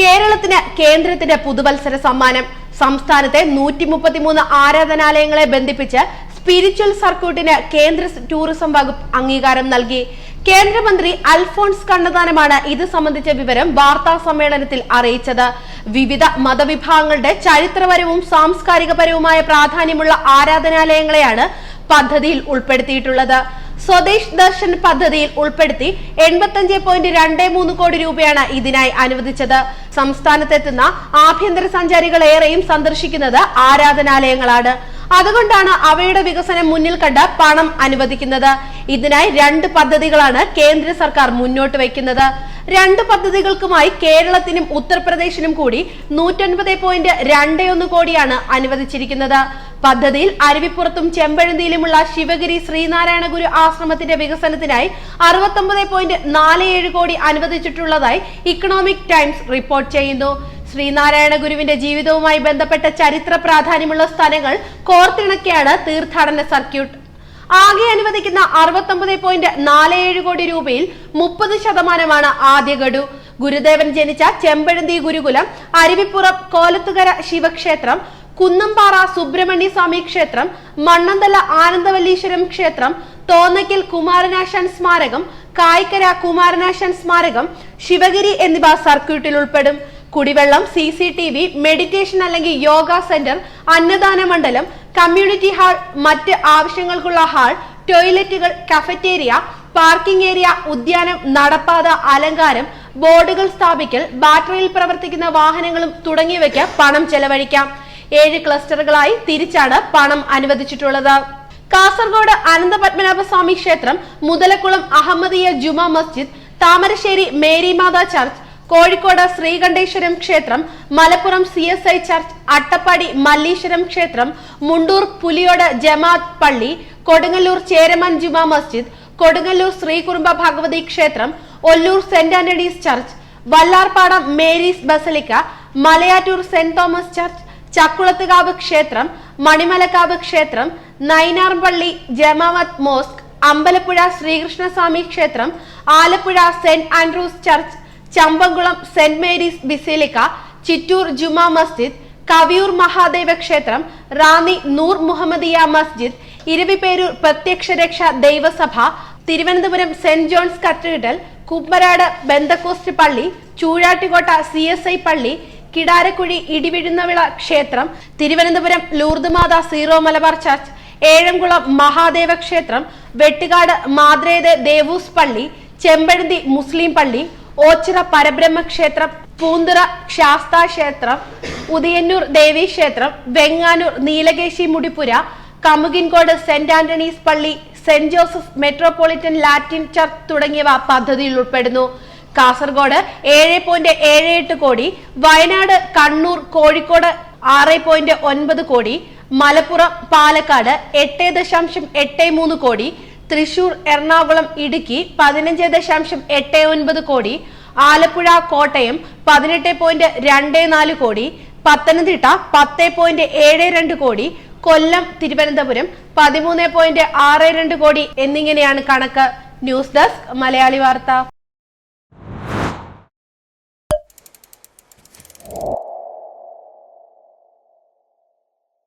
കേരളത്തിന് കേന്ദ്രത്തിന്റെ പുതുവത്സര സമ്മാനം. സംസ്ഥാനത്തെ നൂറ്റി മുപ്പത്തിമൂന്ന് ആരാധനാലയങ്ങളെ ബന്ധിപ്പിച്ച് സ്പിരിച്വൽ സർക്യൂട്ടിന് കേന്ദ്ര ടൂറിസം വകുപ്പ് അംഗീകാരം നൽകി. കേന്ദ്രമന്ത്രി അൽഫോൺസ് കണ്ണദാനമാണ് ഇത് സംബന്ധിച്ച വിവരം വാർത്താ സമ്മേളനത്തിൽ അറിയിച്ചത്. വിവിധ മതവിഭാഗങ്ങളുടെ ചരിത്രപരവും സാംസ്കാരികപരവുമായ പ്രാധാന്യമുള്ള ആരാധനാലയങ്ങളെയാണ് പദ്ധതിയിൽ ഉൾപ്പെടുത്തിയിട്ടുള്ളത്. സ്വദേശ് ദർശൻ പദ്ധതിയിൽ ഉൾപ്പെടുത്തി എൺപത്തഞ്ച് പോയിന്റ് രണ്ട് മൂന്ന് കോടി രൂപയാണ് ഇതിനായി അനുവദിച്ചത്. സംസ്ഥാനത്തെത്തുന്ന ആഭ്യന്തര സഞ്ചാരികൾ ഏറെയും സന്ദർശിക്കുന്നത് ആരാധനാലയങ്ങളാണ്. അതുകൊണ്ടാണ് അവയുടെ വികസനം മുന്നിൽ കണ്ട് പണം അനുവദിക്കുന്നത്. ഇതിനായി രണ്ട് പദ്ധതികളാണ് കേന്ദ്ര സർക്കാർ മുന്നോട്ട് വയ്ക്കുന്നത്. രണ്ട് പദ്ധതികൾക്കുമായി കേരളത്തിനും ഉത്തർപ്രദേശിനും കൂടി നൂറ്റൻപത് പോയിന്റ് രണ്ട് ഒന്ന് കോടിയാണ് അനുവദിച്ചിരിക്കുന്നത്. പദ്ധതിയിൽ അരുവിപ്പുറത്തും ചെമ്പഴന്തിയിലുമുള്ള ശിവഗിരി ശ്രീനാരായണ ഗുരു ആശ്രമത്തിന്റെ വികസനത്തിനായി അറുപത്തൊമ്പത് പോയിന്റ് നാല് ഏഴ് കോടി അനുവദിച്ചിട്ടുള്ളതായി ഇക്കണോമിക് ടൈംസ് റിപ്പോർട്ട് ചെയ്യുന്നു. ശ്രീനാരായണ ഗുരുവിന്റെ ജീവിതവുമായി ബന്ധപ്പെട്ട ചരിത്ര പ്രാധാന്യമുള്ള സ്ഥലങ്ങൾ കോർത്തിണക്കിയാണ് തീർത്ഥാടന സർക്യൂട്ട്. ആകെ അനുവദിക്കുന്ന അറുപത്തൊമ്പത് പോയിന്റ് നാല് ഏഴ് കോടി രൂപയിൽ മുപ്പത് ശതമാനമാണ് ആദ്യ ഗഡു. ഗുരുദേവൻ ജനിച്ച ചെമ്പഴന്തി ഗുരുകുലം അരുവിപ്പുറം കോലത്തുകര ശിവക്ഷേത്രം കുന്നംപാറ സുബ്രഹ്മണ്യ സ്വാമി ക്ഷേത്രം മണ്ണന്തല ആനന്ദവല്ലീശ്വരം ക്ഷേത്രം തോന്നയ്ക്കൽ കുമാരനാശാൻ സ്മാരകം കായ്ക്കര കുമാരനാശാൻ സ്മാരകം ശിവഗിരി എന്നിവ സർക്യൂട്ടിൽ ഉൾപ്പെടും. കുടിവെള്ളം C C T V meditation അല്ലെങ്കിൽ യോഗ സെന്റർ അന്നദാന മണ്ഡലം കമ്മ്യൂണിറ്റി ഹാൾ മറ്റ് ആവശ്യങ്ങൾക്കുള്ള ഹാൾ ടോയ്ലറ്റുകൾ കഫറ്റേരിയ പാർക്കിംഗ് ഏരിയ ഉദ്യാനം നടപ്പാത അലങ്കാരം ബോർഡുകൾ സ്ഥാപിക്കൽ ബാറ്ററിയിൽ പ്രവർത്തിക്കുന്ന വാഹനങ്ങളും തുടങ്ങിയവയ്ക്ക് പണം ചെലവഴിക്കാം. ഏഴ് ക്ലസ്റ്ററുകളായി തിരിച്ചാണ് പണം അനുവദിച്ചിട്ടുള്ളത്. കാസർഗോഡ് അനന്തപത്മനാഭസ്വാമി ക്ഷേത്രം മുതലക്കുളം അഹമ്മദിയ ജുമാ മസ്ജിദ് താമരശ്ശേരി മേരി മാതാ ചർച്ച് കോഴിക്കോട് ശ്രീകണ്ഠേശ്വരം ക്ഷേത്രം Malappuram C S I church Attappadi Malleeswaram ക്ഷേത്രം മുണ്ടൂർ പുലിയോട് ജമാഅത്ത് പള്ളി കൊടുങ്ങല്ലൂർ ചേരമൻ ജുമാ മസ്ജിദ് കൊടുങ്ങല്ലൂർ ശ്രീകുറുമ്പ ഭഗവതി ക്ഷേത്രം Ollur saint Antony's church Vallarpadam Mary's basilica Malayattoor saint Thomas church Chakkulathukavu ക്ഷേത്രം മണിമലക്കാവ് ക്ഷേത്രം നൈനാർപള്ളി ജമാവത് മോസ്ക് അമ്പലപ്പുഴ ശ്രീകൃഷ്ണസ്വാമി ക്ഷേത്രം Alappuzha saint Andrew's church Champakulam saint Mary's basilica Chittoor Juma Masjid Kaviyoor Mahadeva ക്ഷേത്രം Ranni Noor Muhammadiya Masjid Eraviperoor Prathyaksharaksha Daivasabha Thiruvananthapuram saint John's cathedral Kumbanad pentecost പള്ളി Choozhattikotta C S I പള്ളി കിടാരക്കുഴി ഇടിവിഴുന്നവിള ക്ഷേത്രം Thiruvananthapuram Lourdmatha Syro Malabar church Ezhamkulam Mahadeva ക്ഷേത്രം വെട്ടുകാട് മാദ്രേത് ദേവൂസ് പള്ളി ചെമ്പഴുതി മുസ്ലിം പള്ളി ഓച്ചിറ പരബ്രഹ്മ ക്ഷേത്രം പൂന്തുറ ശാസ്ത ക്ഷേത്രം ഉദയന്നൂർ ദേവി ക്ഷേത്രം വെങ്ങാനൂർ നീലകേശി മുടിപ്പുര കമുകിൻകോട് സെന്റ് ആന്റണീസ് പള്ളി saint Joseph metropolitan Latin church തുടങ്ങിയവ പദ്ധതിയിൽ ഉൾപ്പെടുന്നു. കാസർഗോഡ് ഏഴ് പോയിന്റ് ഏഴ് എട്ട് കോടി വയനാട് കണ്ണൂർ കോഴിക്കോട് ആറ് പോയിന്റ് ഒൻപത് കോടി മലപ്പുറം പാലക്കാട് എട്ട് ദശാംശം എട്ട് മൂന്ന് കോടി തൃശൂർ എറണാകുളം ഇടുക്കി പതിനഞ്ച് ദശാംശം എട്ട് ഒൻപത് കോടി ആലപ്പുഴ കോട്ടയം പതിനെട്ട് പോയിന്റ് രണ്ട് നാല് കോടി പത്തനംതിട്ട പത്ത് പോയിന്റ് ഏഴ് രണ്ട് കോടി കൊല്ലം തിരുവനന്തപുരം പതിമൂന്ന് പോയിന്റ് ആറ് രണ്ട് കോടി എന്നിങ്ങനെയാണ് കണക്ക്. ന്യൂസ് ഡെസ്ക് മലയാളി വാർത്ത. Oh.